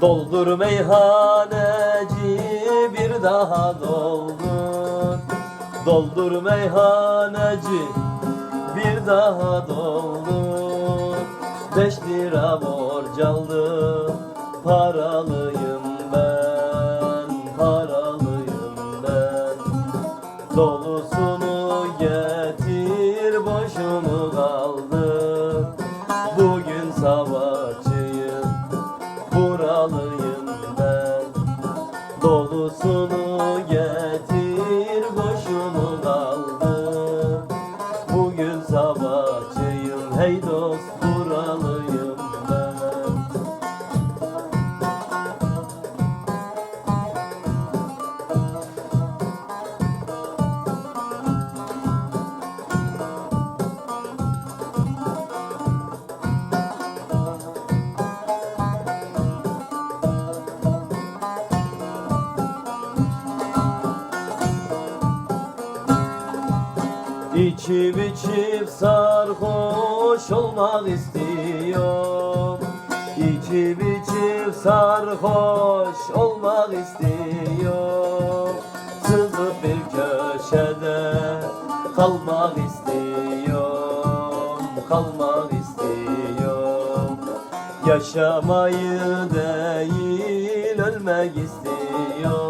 Doldur meyhaneci bir daha doldur. Doldur meyhaneci bir daha doldur. Beş lira borç aldım paralıyım ben Paralıyım ben. Dolusunu getir boşumu kaldı Bugün sabahçıyım Dolusunu getir boşumu kaldı Bugün sabahçıyım hey dost buralıyım İçip içip sarhoş olmak istiyorum. İçip içip sarhoş olmak istiyorum. Sızıp bir köşede kalmak istiyorum Kalmak istiyorum. Yaşamayı değil ölmek istiyorum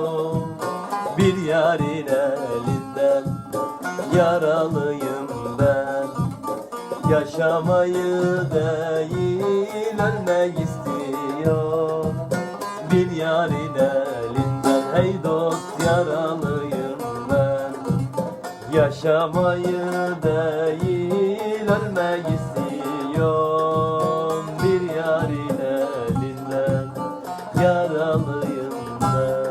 yaralıyım ben. Yaşamayı değil ölmek istiyor. Bir yarın elinden hey dost yaralıyım ben. Yaşamayı değil ölmek istiyor. Bir yarın elinden yaralıyım ben.